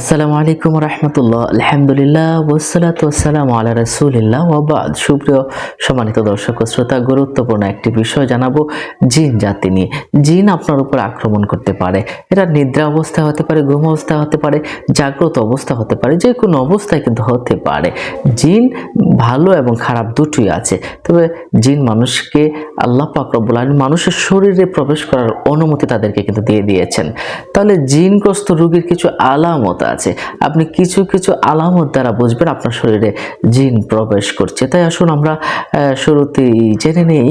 আসসালামু আলাইকুম রহমতুল্লাহ। আলহামদুলিল্লাহ ওসালাত ওসালাম আলা রসুলিল্লাহ। ওবাদ সুপ্রিয় সম্মানিত দর্শক শ্রোতা, গুরুত্বপূর্ণ একটি বিষয় জানাব জিন জাতি নিয়ে। জিন আপনার উপর আক্রমণ করতে পারে। এটা নিদ্রা অবস্থা হতে পারে, ঘুম অবস্থা হতে পারে, জাগ্রত অবস্থা হতে পারে যে কোনো অবস্থায় কিন্তু হতে পারে। জিন ভালো এবং খারাপ দুটোই আছে। তবে জিন মানুষকে আল্লাহ পাক রব্বুল আলামিন মানুষের শরীরে প্রবেশ করার অনুমতি তাদেরকে কিন্তু দিয়ে দিয়েছেন। তাহলে জিনগ্রস্ত রোগীর কিছু আলামত আছে, আপনি কিছু কিছু আলামত দ্বারা বুঝবেন আপনার শরীরে জিন প্রবেশ করছে। তাই আসুন আমরা শুরুতেই জেনে নেই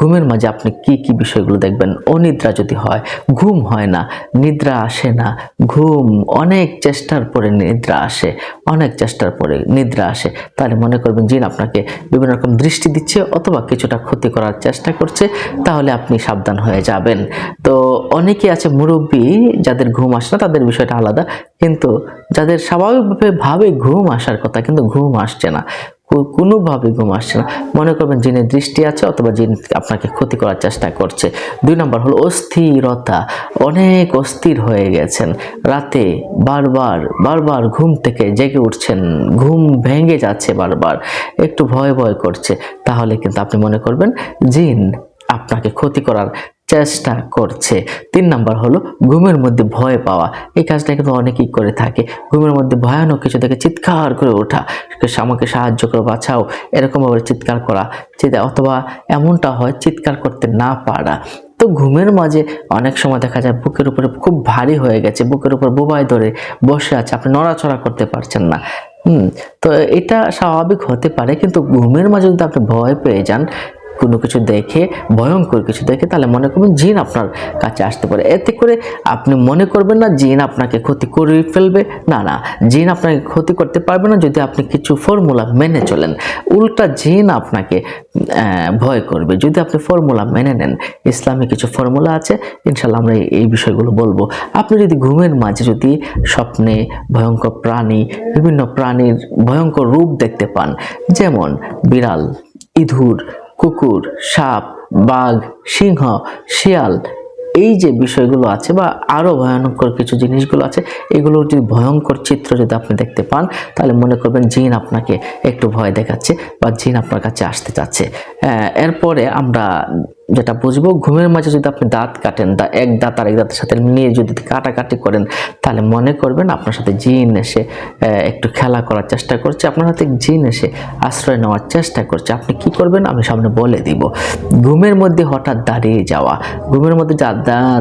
ঘুমের মাঝে আপনি কি কি বিষয়গুলো দেখবেন। অনিদ্রা যদি হয়, ঘুম হয় না, নিদ্রা আসে না, ঘুম, অনেক চেষ্টার পরে নিদ্রা আসে। অনেক চেষ্টার পরে নিদ্রা আসে। তাহলে মনে করবেন জিন আপনাকে বিভিন্ন রকম দৃষ্টি দিচ্ছে অথবা কিছুটা ক্ষতি করার চেষ্টা করছে, তাহলে আপনি সাবধান হয়ে যাবেন। তো অনেকে আছে মুরব্বী, যাদের ঘুম আসে না, তাদের বিষয়টা আলাদা। কিন্তু যাদের স্বাভাবিকভাবে ভাবে ঘুম আসার কথা, কিন্তু ঘুম আসছে না। কোনোভাবে ঘুম আসছে না। মনে করবেন জিনের দৃষ্টি আছে অথবা জিন আপনাকে ক্ষতি করার চেষ্টা করছে। দুই নম্বর হলো অস্থিরতা। অনেক অস্থির হয়ে গেছেন। রাতে বারবার বারবার ঘুম থেকে জেগে উঠছেন। ঘুম ভেঙে যাচ্ছে বারবার। একটু ভয় ভয় করছে। তাহলে কিন্তু আপনি মনে করবেন জিন আপনাকে ক্ষতি করার চেষ্টা করছে। তিন নাম্বার হলো ঘুমের মধ্যে ভয় পাওয়া। এই কাজটা কিন্তু অনেকেই করে থাকে। ঘুমের মধ্যে ভয়ানক কিছু থেকে চিৎকার করে ওঠা। আমাকে সাহায্য করে, বাঁচাও। এরকমভাবে চিৎকার করা। অথবা এমনটা হয় চিৎকার করতে না পারা। তো ঘুমের মাঝে অনেক সময় দেখা যায় বুকের উপরে খুব ভারী হয়ে গেছে। বুকের উপর বোবাই ধরে বসে আছে। আপনি নড়াচড়া করতে পারছেন না। হুম, তো এটা স্বাভাবিক হতে পারে। কিন্তু ঘুমের মাঝে যদি আপনি ভয় পেয়ে যান কোনো কিছু দেখে, ভয়ঙ্কর কিছু দেখে, তাহলে মনে করবেন জিন আপনার কাছে আসতে পারে। এতে করে আপনি মনে করবেন না জিন আপনাকে ক্ষতি করে ফেলবে। না না, জিন আপনাকে ক্ষতি করতে পারবে না যদি আপনি কিছু ফর্মুলা মেনে চলেন। উল্টা জিন আপনাকে ভয় করবে। যদি আপনি ফর্মুলা মেনে নেন, ইসলামে কিছু ফর্মুলা আছে ইনশাল্লাহ আমরা এই- বিষয়গুলো বলব। আপনি যদি ঘুমের মাঝে যদি স্বপ্নে ভয়ঙ্কর প্রাণী, বিভিন্ন প্রাণীর ভয়ঙ্কর রূপ দেখতে পান, যেমন বিড়াল, ইঁদুর কুকুর, সাপ, বাঘ, সিংহ, শিয়াল, এই যে বিষয়গুলো আছে বা আরও ভয়ঙ্কর কিছু জিনিসগুলো আছে, এগুলোর যদি ভয়ঙ্কর চিত্র যদি আপনি দেখতে পান, তাহলে মনে করবেন জিন আপনাকে একটু ভয় দেখাচ্ছে বা জিন আপনার কাছে আসতে চাচ্ছে। এরপরে আমরা যেটা বুঝব, ঘুমের মাঝে যদি আপনি দাঁত কাটেন দা এক দাঁত আর এক দাঁতের সাথে নিয়ে যদি কাটাকাটি করেন, তাহলে মনে করবেন আপনার সাথে জিন এসে একটু খেলা করার চেষ্টা করছে, আপনার হাতে জিন এসে আশ্রয় নেওয়ার চেষ্টা করছে। আপনি কি করবেন? আমি সামনে বলে দিব। ঘুমের মধ্যে হঠাৎ দাঁড়িয়ে যাওয়া, ঘুমের মধ্যে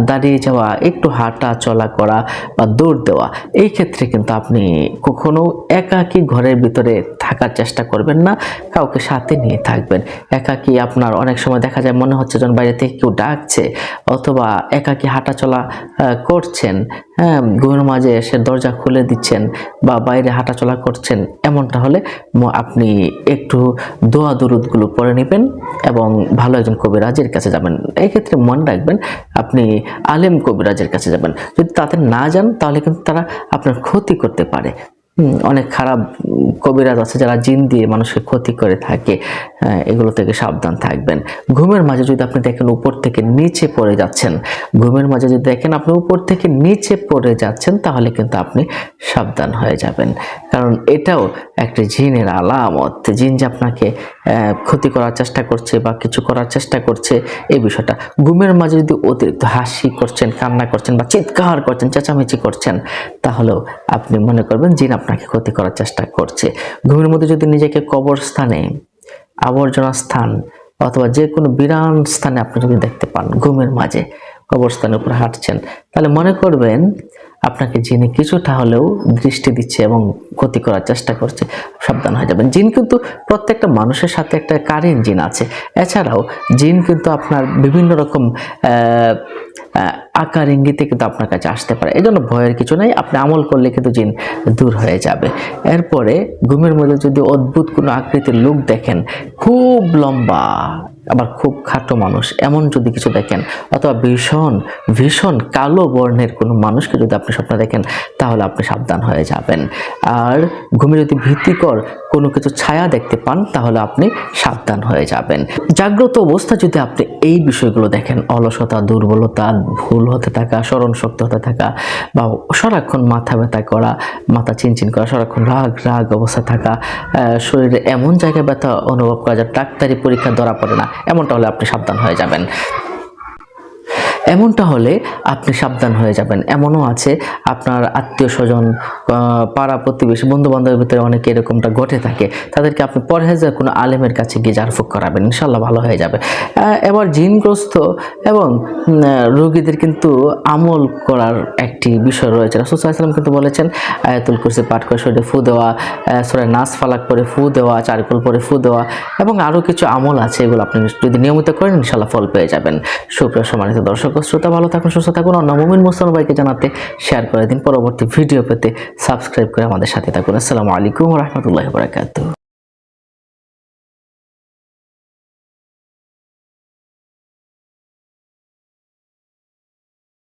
দাঁড়িয়ে যাওয়া, একটু হাঁটা চলা করা বা দৌড় দেওয়া, এই ক্ষেত্রে কিন্তু আপনি কখনো একাকী ঘরের ভিতরে থাকার চেষ্টা করবেন না, কাউকে সাথে নিয়ে থাকবেন। একাকী আপনার অনেক সময় দেখা যায় মনে হচ্ছে যখন বাইরে থেকে কেউ ডাকছে অথবা একাকী হাঁটা চলা করছেন হ্যাঁ ঘুমের মাঝে এসে দরজা খুলে দিচ্ছেন বা বাইরে হাঁটাচলা করছেন, এমনটা হলে আপনি একটু দোয়া দরুদগুলো পড়ে নেবেন এবং ভালো একজন কবিরাজের কাছে যাবেন। এক্ষেত্রে মনে রাখবেন, আপনি আলেম কবিরাজের কাছে যাবেন। যদি তাদের না যান, তাহলে কিন্তু তারা আপনার ক্ষতি করতে পারে। অনেক খারাপ কবিরাজ আছে যারা জিন দিয়ে মানুষকে ক্ষতি করে থাকে এগুলো থেকে সাবধান থাকবেন। ঘুমের মাঝে যদি আপনি দেখেন উপর থেকে নিচে পড়ে যাচ্ছেন, ঘুমের মাঝে যদি দেখেন আপনি উপর থেকে নিচে পড়ে যাচ্ছেন, তাহলে কিন্তু আপনি সাবধান হয়ে যাবেন। কারণ এটাও একটা জিনের আলামত। জিন যে আপনাকে ক্ষতি করার চেষ্টা করছে বা কিছু করার চেষ্টা করছে এই বিষয়টা। ঘুমের মাঝে যদি অতিরিক্ত হাসি করছেন, কান্না করছেন বা চিৎকার করছেন, চেঁচামেচি করছেন, তাহলেও আপনি মনে করবেন জিন আপনাকে ক্ষতি করার চেষ্টা করছে। ঘুমের মধ্যে যদি নিজেকে কবরস্থানে, আবর্জনা স্থান অথবা যে কোনো বিরান স্থানে আপনি যদি দেখতে পান ঘুমের মাঝে কবরস্থানের উপর হাঁটছেন। তাহলে মনে করবেন, আপনাকে জিনে কিছুটা হলেও দৃষ্টি দিচ্ছে এবং ক্ষতি করার চেষ্টা করছে, সাবধান হয়ে যাবেন। জিন কিন্তু প্রত্যেকটা মানুষের সাথে একটা কারেন্ট জিন আছে। এছাড়াও জিন কিন্তু আপনার বিভিন্ন রকম আকার ইঙ্গিতে কিন্তু আপনার কাছে আসতে পারে। এই জন্য ভয়ের কিছু নাই, আপনি আমল করলে কিন্তু জিন দূর হয়ে যাবে। এরপরে ঘুমের মধ্যে যদি অদ্ভুত কোনো আকৃতির লোক দেখেন, খুব লম্বা আবার খুব খাটো মানুষ, এমন যদি কিছু দেখেন, অথবা ভীষণ ভীষণ কালো বর্ণের কোনো মানুষকে যদি আপনি স্বপ্ন দেখেন, তাহলে আপনি সাবধান হয়ে যাবেন। আর ঘুমে যদি ভীতিকর কোনো কিছু ছায়া দেখতে পান, তাহলে আপনি সাবধান হয়ে যাবেন। জাগ্রত অবস্থা যদি আপনি এই বিষয়গুলো দেখেন, অলসতা, দুর্বলতা, ভুল হতে থাকা, স্মরণ শক্ত হতে থাকা, বা সারাক্ষণ মাথা ব্যথা করা, মাথা চিনচিন করা, সারাক্ষণ রাগ রাগ অবস্থা থাকা শরীরে এমন জায়গায় ব্যথা অনুভব করা যায় ডাক্তারি পরীক্ষা ধরা পড়ে না, এমনটা হলে আপনি সাবধান হয়ে যাবেন। এমনটা হলে আপনি সাবধান হয়ে যাবেন। এমনও আছে আপনার আত্মীয় স্বজন পাড়া প্রতিবেশী বন্ধু বান্ধবের ভিতরে অনেকে এরকমটা ঘটে থাকে। তাদেরকে আপনি পরহেজের কোনো আলেমের কাছে গিয়ে জারফুক করাবেন। ইনশাল্লাহ ভালো হয়ে যাবে। এবার জিনগ্রস্ত এবং রোগীদের কিন্তু আমল করার একটি বিষয় রয়েছে। রাসুসাল্লাম কিন্তু বলেছেন, আয়াতুল কুরসি পাঠ করে শরীরে ফু দেওয়া সরাই নাচ ফালাক পরে ফু দেওয়া চারকোল পরে ফু দেওয়া এবং আরও কিছু আমল আছে, এগুলো আপনি যদি নিয়মিত করেন ইনশাল্লাহ ফল পেয়ে যাবেন। সুপ্রিয় সম্মানিত দর্শক ও শ্রোতা ভালো থাকুন সুস্থ থাকুন অন্য মুমিন মুসলমান ভাইকে জানাতে শেয়ার করে দিন। পরবর্তী ভিডিও পেতে সাবস্ক্রাইব করে আমাদের সাথে থাকুন। আসসালামু আলাইকুম রহমতুল্লাহ বারাকাতুহ।